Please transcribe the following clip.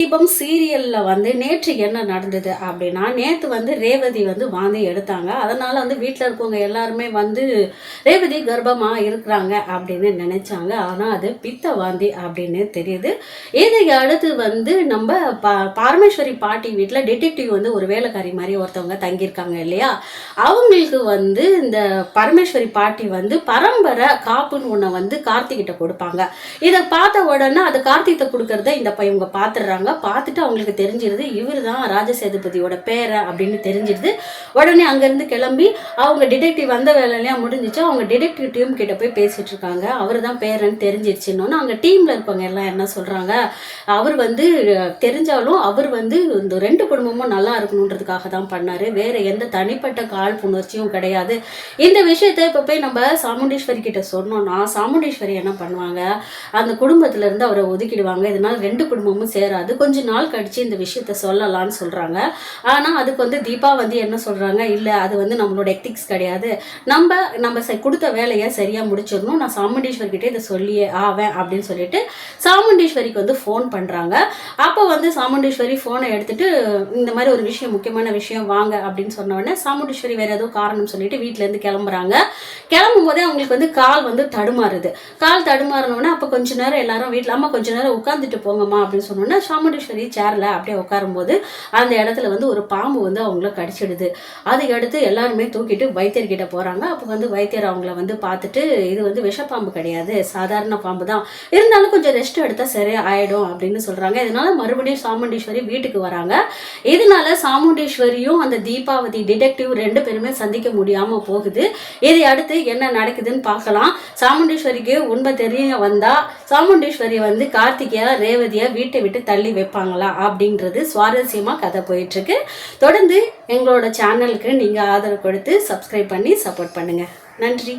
தீபம் சீரியல்ல வந்து நேற்று என்ன நடந்தது அப்படின்னா நேற்று வந்து ரேவதி வந்து வாந்தி எடுத்தாங்க. அதனால வந்து வீட்டில் இருக்கவங்க எல்லாருமே வந்து ரேவதி கர்ப்பமா இருக்கிறாங்க அப்படின்னு நினைச்சாங்க. ஆனால் அது பித்த வாந்தி அப்படின்னு தெரியுது. இதை அடுத்து வந்து நம்ம பா பரமேஸ்வரி பாட்டி வீட்டில் டிடெக்டிவ் வந்து ஒரு வேலைக்காரி மாதிரி ஒருத்தவங்க தங்கியிருக்காங்க இல்லையா? அவங்களுக்கு வந்து இந்த பரமேஸ்வரி பாட்டி வந்து பரம்பரை காப்புன்னு ஒன்றை வந்து கார்த்திகிட்ட கொடுப்பாங்க. இதை பார்த்த உடனே அது கார்த்திகிட்ட கொடுக்கறத இந்த இவங்க பார்த்துடுறாங்க. பார்த்துட்டு அவங்களுக்கு தெரிஞ்சிருது. இவர் தான் ராஜசேதுபதியோட பேரை அப்படின்னு தெரிஞ்சிருது. உடனே அங்கேருந்து கிளம்பி அவங்க டிடெக்டிவ் வந்த வேலையெல்லாம் முடிஞ்சிச்சு. அவங்க டிடெக்டிவ் டீம் கிட்ட போய் பேசிட்டு இருக்காங்க. அவர் தான் பேரன்னு தெரிஞ்சிருச்சுன்னு அங்கே டீமில் இருக்கவங்க எல்லாம் என்ன சொல்கிறாங்க அவர் வந்து தெரிஞ்சாலும் அவர் வந்து இந்த ரெண்டு குடும்பமும் நல்லா இருக்கணுன்றதுக்காக தான் பண்ணார். வேறு எந்த தனிப்பட்ட காழ்ப்புணர்ச்சியும் கிடையாது. இந்த விஷயத்தை இப்போ போய் நம்ம சாமுண்டீஸ்வரி கிட்ட சொன்னோம்னா சாமுண்டீஸ்வரி என்ன பண்ணுவாங்க? அந்த குடும்பத்துல இருந்து அவரை ஒதுக்கிடுவாங்க. இதனால ரெண்டு குடும்பமும் சேராது. கொஞ்ச நாள் கழிச்சு இந்த விஷயத்த சொல்லலாம்னு சொல்றாங்க. ஆனா அதுக்கு வந்து தீபா வந்து என்ன சொல்றாங்க? இல்ல அது வந்து நம்மளோட எத்திக்ஸ் கிடையாது. நம்ம நம்ம செ- கொடுத்த வேலையை சரியா முடிச்சிடணும். நான் சாமுண்டீஸ்வரி கிட்டே இதை சொல்லியே ஆவேன் அப்படின்னு சொல்லிட்டு சாமுண்டீஸ்வரிக்கு வந்து ஃபோன் பண்றாங்க. அப்போ வந்து சாமுண்டீஸ்வரி ஃபோனை எடுத்துட்டு இந்த மாதிரி ஒரு விஷயம் முக்கியமான விஷயம் வாங்க அப்படின்னு சொன்ன உடனே சாமுண்டீஸ்வரி வேற ஏதோ காரணம் சொல்லிட்டு வீட்டிலேருந்து இருந்து கிளம்புறாங்க. கிளம்பும் போதே அவங்களுக்கு வந்து கால் வந்து தடுமாறுது. கால் தடுமாறினோடனே அப்போ கொஞ்ச நேரம் எல்லாரும் வீட்டில் அம்மா கொஞ்ச நேரம் உட்காந்துட்டு போங்கம்மா அப்படின்னு சொன்னோன்னா சாமுண்டீஸ்வரி சேரில் அப்படியே உட்காரும்போது அந்த இடத்துல வந்து ஒரு பாம்பு வந்து அவங்கள கடிச்சிடுது. அதுக்கடுத்து எல்லாருமே தூக்கிட்டு வைத்தியர்கிட்ட போகிறாங்க அப்போ வந்து வைத்தியர் அவங்கள வந்து பார்த்துட்டு இது வந்து விஷப்பாம்பு கிடையாது. சாதாரண பாம்பு தான். இருந்தாலும் கொஞ்சம் ரெஸ்ட் எடுத்தால் சரி ஆகிடும் அப்படின்னு சொல்கிறாங்க இதனால மறுபடியும் சாமுண்டீஸ்வரி வீட்டுக்கு வராங்க. இதனால சாமுண்டீஸ்வரியும் அந்த தீபாவதி டிடெக்டிவ் ரெண்டு பேருமே சந்திக்க முடியாமல் போகுது. இதை அடுத்து என்ன நடக்குதுன்னு பார்க்கலாம். சாமுண்டீஸ்வரிக்கு உண்மை தெரிய வந்தால் சாமுண்டீஸ்வரி வந்து கார்த்திகேயா ரேவதியா வீட்டை விட்டு தள்ளி வைப்பாங்களா அப்படின்றது சுவாரஸ்யமா கதை போயிட்டு இருக்கு தொடர்ந்து எங்களோட சேனலுக்கு நீங்க ஆதரவு கொடுத்து சப்ஸ்கிரைப் பண்ணி சப்போர்ட் பண்ணுங்க. நன்றி.